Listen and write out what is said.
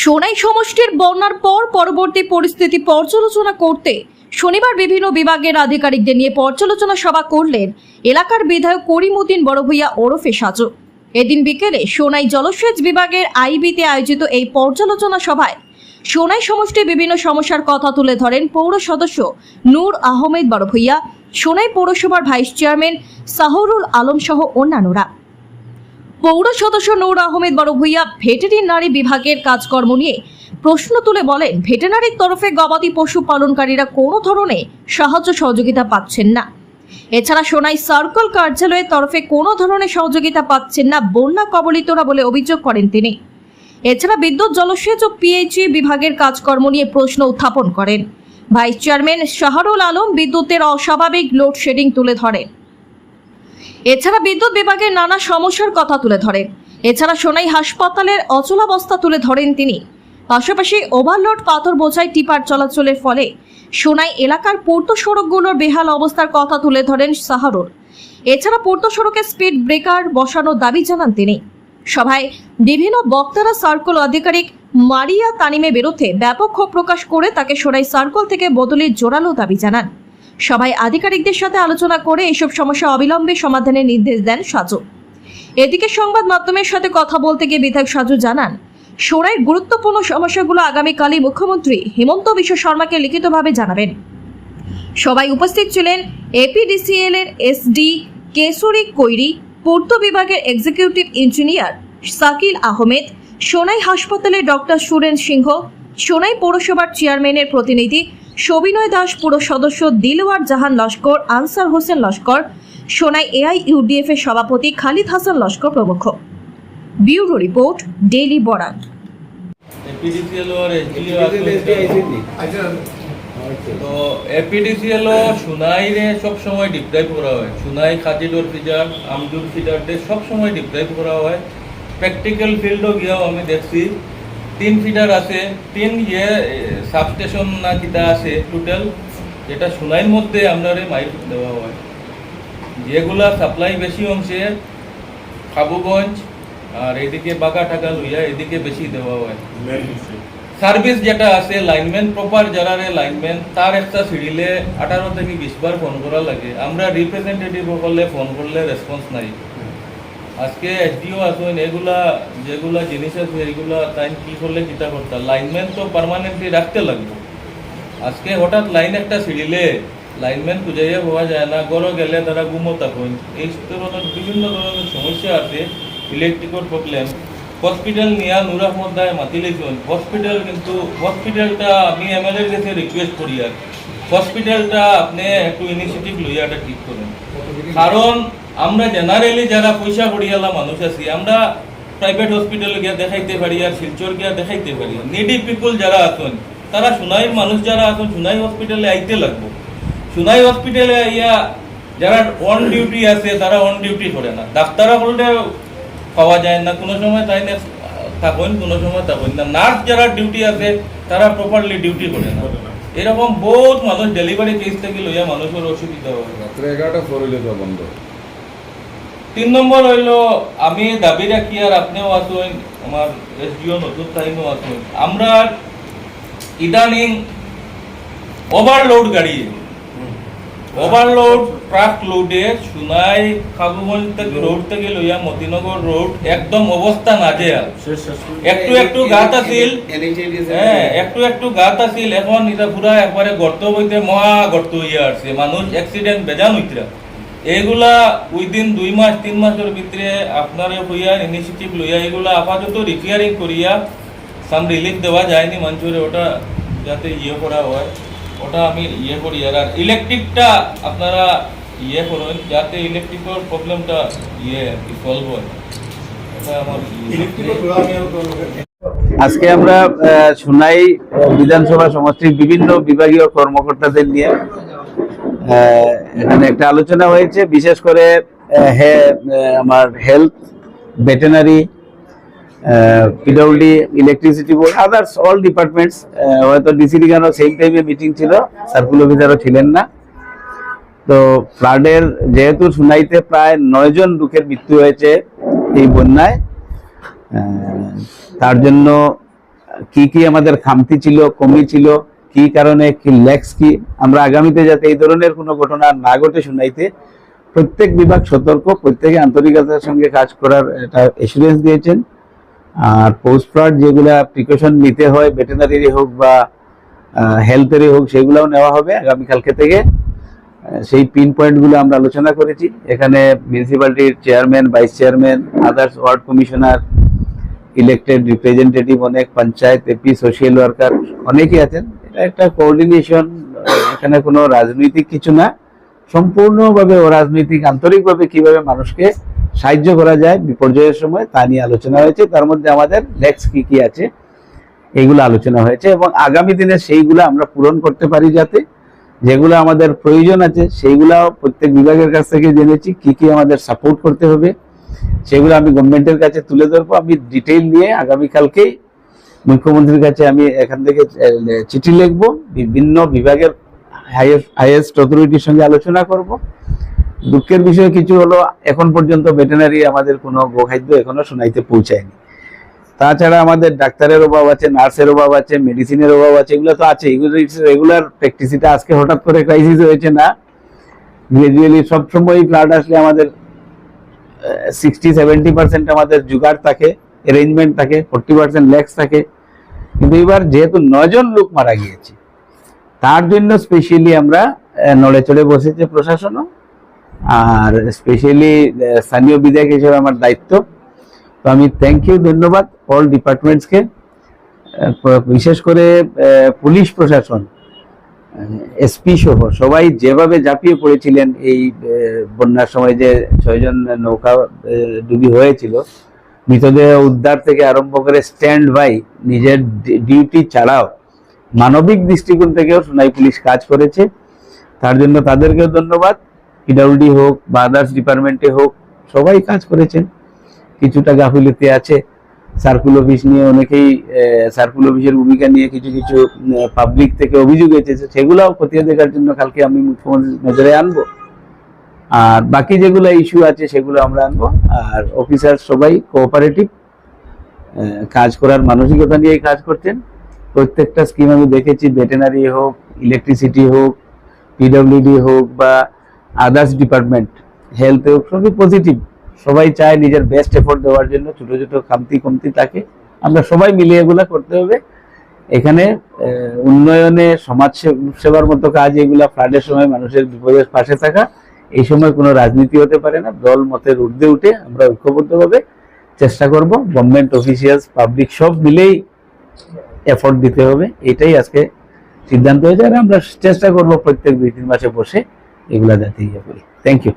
সোনাই সমষ্টির বন্যার পর পরবর্তী পরিস্থিতি পর্যালোচনা করতে শনিবার বিভিন্ন বিভাগের আধিকারিকদের নিয়ে পর্যালোচনা সভা করলেন এলাকার বিধায়ক করিমুদ্দিন বড়ভূইয়া ওরফে সাজু। এদিন বিকেলে সোনাই জলসেচ বিভাগের আইবিতে আয়োজিত এই পর্যালোচনা সভায় সোনাই সমষ্টির বিভিন্ন সমস্যার কথা তুলে ধরেন পৌর সদস্য নূর আহমেদ বড়ভূইয়া, সোনাই পৌরসভার ভাইস চেয়ারম্যান সাহরুল আলম সহ অন্যান্যরা। পৌর সদস্য নূর আহমেদ বড় বড়ভূইয়া ভেটেরিনারি বিভাগের কাজকর্ম নিয়ে প্রশ্ন তুলে বলেন, ভেটেরিনারির তরফে গবাদি পশু পালনকারীরা কোনো ধরনের সাহায্য সহযোগিতা পাচ্ছেন না। এছাড়া সোনাই সার্কল কার্যালয়ের তরফে কোনো ধরনের সহযোগিতা পাচ্ছেন না বন্যা কবলিতরা বলে অভিযোগ করেন তিনি। এছাড়া বিদ্যুৎ, জলসেচ ও পিএইচই বিভাগের কাজকর্ম নিয়ে প্রশ্ন উত্থাপন করেন। ভাইস চেয়ারম্যান শাহরুল আলম বিদ্যুতের অস্বাভাবিক লোডশেডিং তুলে ধরেন। এছাড়া বিদ্যুৎ বিভাগের নানা সমস্যার কথা তুলে ধরেন এছাড়া সোনাই হাসপাতালের অচলাবস্থা তুলে ধরেন তিনি। পাশাপাশি ওভারলোড পাথর বোঝাই টিপার চলাচলের ফলে সোনাই এলাকার পূর্ত সড়কগুলোর বেহাল অবস্থার কথা তুলে ধরেন সাহারুল। এছাড়া পূর্ত সড়কে স্পিড ব্রেকার বসানোর দাবি জানান তিনি। সভায় বিভিন্ন বক্তারা সার্কেল আধিকারিক মারিয়া তানিমের বিরুদ্ধে ব্যাপক ক্ষোভ প্রকাশ করে তাকে সোনাই সার্কেল থেকে বদলির জোরালো দাবি জানান। সবাই আধিকারিকদের সাথে আলোচনা করে এসব সমস্যা অবিলম্বে সমাধানের নির্দেশ দেন সাজু। এদিকে সংবাদ মাধ্যমের সাথে কথা বলতে গিয়ে বিধায়ক সাজু জানান সোনাইয়ের গুরুত্বপূর্ণ সমস্যাগুলো আগামীকালই মুখ্যমন্ত্রী হেমন্ত বিশ্ব শর্মাকে লিখিতভাবে জানাবেন। সবাই উপস্থিত ছিলেন এপিডিসিএল এর এসডি কেশরী কৈরি, পূর্ত বিভাগের এক্সিকিউটিভ ইঞ্জিনিয়ার সাকিল আহমেদ, সোনাই হাসপাতালের ডক্টর সুরেন সিংহ, সোনাই পৌরসভার চেয়ারম্যানের প্রতিনিধি সবিনয় দাস পুর সদস্য দিলওয়ার জাহান লস্কর, আনসার হোসেন লস্কর, সোনাই এআই ইউডিএফ এর সভাপতি খালিদ হাসান লস্কর প্রমুখ। ব্যুরো রিপোর্ট, ডেইলি বরাক তো এপিডিসিএল সুনাই রে সব সময় ডিপ্রাইভ করা হয়। সুনাই খাজিডোর ফিজার, আমজুর ফিজার সব সময় ডিপ্রাইভ করা হয়। প্র্যাকটিক্যাল ফিল্ডও গিয়েও আমি দেখছি। তিন ফিডার আছে তিন ইয়ে সাবস্টেশন না কিটা আছে টোটাল যেটা সুনাইর মধ্যে আপনারে মাইক দেওয়া হয়। যেগুলা সাপ্লাই বেশি অংশে খাবুগঞ্জ আর এদিকে বাগা টাকা লইয়া এদিকে বেশি দেওয়া হয়। সার্ভিস যেটা আছে লাইনম্যান প্রপার যারা রে লাইনম্যান তার একটা সিঁড়িলে আঠারো থেকে বিশ বার ফোন করা লাগে। আমরা রিপ্রেজেন্টেটিভ করলে ফোন করলে রেসপন্স নাই। আজকে এসডিও আসুন এগুলা যেগুলা জিনিস আছে, এগুলা তাই কি করলে চিন্তা করতে লাইনম্যান তো পার্মানেন্টলি রাখতে লাগবে। আজকে হঠাৎ লাইন একটা সিঁড়িলে লাইনম্যান খুঁজাইয়া পাওয়া যায় না গড় গেলে তারা গুমো থাকুন এই ধরনের বিভিন্ন ধরনের সমস্যা আছে ইলেকট্রিকের প্রবলেম হসপিটাল নিয়া নুর আহমদ মাতি লেখুন হসপিটাল কিন্তু হসপিটালটা আমি এম এল এমএলএর কাছে রিকোয়েস্ট করি আর। হসপিটালটা আপনি একটু ইনিশিয়েটিভ লইয়া এটা ঠিক করেন। কারণ আমরা জেনারেলি যারা পয়সা করিয়ালা মানুষ আছি আমরা প্রাইভেট হসপিটালে গিয়া দেখাইতে পারি আর শিলচর গিয়া দেখাইতে পারি। নিডি পিপল যারা আছেন তারা সুনাইর মানুষ যারা আছেন সুনাই হসপিটালে আইতে লাগবো। সুনাই হসপিটালে ইয়া যারা অন ডিউটি আছে তারা অন ডিউটি করে না। ডাক্তাররা বলতে পাওয়া যায় না কোনো সময় তাই না থাকেন কোনো সময় থাকেন না। নার্স যারা ডিউটি আছে তারা প্রপারলি ডিউটি করে না। এরকম বহুত মানুষ ডেলিভারি কেস থেকে লইয়া মানুষের অসুবিধা হয় রাত্রে এগারোটা ফোর হইলে বন্ধ। তিন নম্বর হইল আমি দাবি রাখি আর আপনিও আসুন আমার এসডিও নতুন টাইমও আসুন। আমরা ইদানিং ওভারলোড গাড়ি। ওভারলোড ট্রাক লোডে সুনাই খাবুগঞ্জ থেকে রোড থেকে লইয়া মতিনগর রোড একদম অবস্থা নাজেহাল। একটু একটু গাত আছিল। হ্যাঁ একটু একটু গাত আছিল। এখন এটা পুরা একবারে গর্ত বইতে মহা গর্ত হইয়া আসছে। মানুষ অ্যাক্সিডেন্ট বেজান হইতরা এগুলা উইদিন দুই মাস তিন মাসের ভিতরে আপনারা হইয়া ইনিশিয়েটিভ লইয়া এগুলা আপাতত রিপেয়ারিং করিয়া সাম রিলিফ দেওয়া যায়নি মঞ্চুরে ওটা যাতে ইয়ে করা হয় ওটা আমি ইয়ে করি। আর আর ইলেকট্রিকটা আপনারা ইয়ে করুন যাতে ইলেকট্রিকের প্রবলেমটা ইয়ে সলভ হয়। এটা আমার ইয়ে। আজকে আমরা আহ, সোনাই বিধানসভা সমষ্টির বিভিন্ন বিভাগীয় কর্মকর্তাদের নিয়ে এখানে একটা আলোচনা হয়েছে, বিশেষ করে আমার health veterinary PWD electricity board others all departments হয়তো ডিসি লিগানো সেম টাইমে মিটিং ছিল সার্কুল অফিসারও ছিলেন না। তো ফ্লাডের যেহেতু সুনাইতে প্রায় নয় জন লোকের মৃত্যু হয়েছে এই বন্যায় তার জন্য কি কি আমাদের খামতি ছিল, কমি ছিল কি কারণে, কি ল্যাক্স কি? আমরা আগামীতে যাতে এই ধরনের কোনো ঘটনা না ঘটে শুনাইতে, প্রত্যেক বিভাগ সতর্ক, প্রত্যেকে আন্তরিকতার সঙ্গে কাজ করার একটা এসুরেন্স দিয়েছেন। আর পোস্ট ফ্লাড যেগুলা প্রিকশন নিতে হয় ভেটেনারি হোক বা হেলথেরই হোক, সেগুলোও নেওয়া হবে আগামীকালকে থেকে। সেই পিন পয়েন্টগুলো আমরা আলোচনা করেছি। এখানে মিউনিসিপ্যালিটির chairman vice chairman others ward commissioner elected representative অনেক পঞ্চায়েত এপি সোশ্যাল ওয়ার্কার অনেকেই আছেন। এটা একটা কোঅর্ডিনেশন এখানে কোনো রাজনৈতিক কিছু না। সম্পূর্ণভাবে অরাজনৈতিক, আন্তরিকভাবে কীভাবে মানুষকে সাহায্য করা যায় বিপর্যয়ের সময়, তা নিয়ে আলোচনা হয়েছে। তার মধ্যে আমাদের লেক্স কি কি আছে এইগুলো আলোচনা হয়েছে এবং আগামী দিনে সেইগুলো আমরা পূরণ করতে পারি যাতে যেগুলো আমাদের প্রয়োজন আছে, সেইগুলো প্রত্যেক বিভাগের কাছ থেকে জেনেছি, কি কি আমাদের সাপোর্ট করতে হবে। সেগুলো আমি গভর্নমেন্টের কাছে তুলে ধরবো। আমি ডিটেইল নিয়ে আগামীকালকেই মুখ্যমন্ত্রীর কাছে আমি এখান থেকে চিঠি লিখব, বিভিন্ন বিভাগের হাইয়েস্ট অথরিটির সঙ্গে আলোচনা করব। দুঃখের বিষয় কিছু হলো, এখন পর্যন্ত ভেটেনারি আমাদের কোনো গোখাদ্য এখনও শোনাইতে পৌঁছায়নি। তাছাড়া আমাদের ডাক্তারের অভাব আছে, নার্সের অভাব আছে মেডিসিনের অভাব আছে, এগুলো তো আছে। এগুলো রেগুলার প্র্যাকটিসিটা আজকে হঠাৎ করে ক্রাইসিস হয়েছে না। গ্রাজুয়ালি সবসময় ফ্লাড আসলে আমাদের সিক্সটি সেভেন্টি পার্সেন্ট আমাদের জুগাড় থাকে অ্যারেঞ্জমেন্ট থাকে ফোর্টি পার্সেন্ট ল্যাক্স থাকে। কিন্তু এবার যেহেতু নজন লোক মারা গিয়েছে, তার জন্য স্পেশালি আমরা নড়ে চড়ে বসেছে প্রশাসনও। আর স্পেশালি স্থানীয় বিধায়ক হিসেবে আমার দায়িত্ব। তো আমি থ্যাংক ইউ ধন্যবাদ অল ডিপার্টমেন্টসকে বিশেষ করে পুলিশ প্রশাসন এসপি সহ সবাই যেভাবে ঝাঁপিয়ে পড়েছিলেন এই বন্যার সময় যে ছয়জন নৌকা ডুবি হয়েছিল মৃতদেহ উদ্ধার থেকে আরম্ভ করে স্ট্যান্ড বাই নিজের ডিউটি ছাড়াও মানবিক দৃষ্টিকোণ থেকেও সোনাই পুলিশ কাজ করেছে। তার জন্য তাদেরকেও ধন্যবাদ। পিডাব্লিউডি হোক বা আদার্স ডিপার্টমেন্টে হোক, সবাই কাজ করেছেন। কিছুটা গাফিলতি আছে। সার্কুল অফিস নিয়ে অনেকেই সার্কুল অফিসের ভূমিকা নিয়ে কিছু কিছু পাবলিক থেকে অভিযোগ এসেছে। সেগুলাও খতিয়ে দেখার জন্য কালকে আমি মুখ্যমন্ত্রীর নজরে আনব। আর বাকি যেগুলো ইস্যু আছে সেগুলো আমরা আনব। আর অফিসার সবাই কোঅপারেটিভ কাজ করার মানসিকতা নিয়েই কাজ করছেন। প্রত্যেকটা স্কিম আমি দেখেছি ভেটেনারি হোক ইলেকট্রিসিটি হোক পিডব্লিউডি হোক বা আদার্স ডিপার্টমেন্ট হেলথ হোক, সবই পজিটিভ সবাই চায় নিজের বেস্ট এফোর্ট দেওয়ার জন্য, ছোটো ছোটো খামতি কমতি থাকে। আমরা সবাই মিলে এগুলা করতে হবে। এখানে উন্নয়নে সমাজ সেবার মতো কাজ এগুলা ফ্লাডের সময় মানুষের বিপদের পাশে থাকা। এই সময় কোনো রাজনীতি হতে পারে না, দল মতের ঊর্ধ্বে উঠে আমরা ঐক্যবদ্ধভাবে চেষ্টা করব গভর্নমেন্ট অফিসিয়ালস পাবলিক সব মিলেই এফোর্ট দিতে হবে, এটাই আজকে সিদ্ধান্ত হয়েছে, আর আমরা চেষ্টা করব প্রত্যেক দুই তিন মাসে বসে এগুলা যাতে ইয়ে করি। Thank you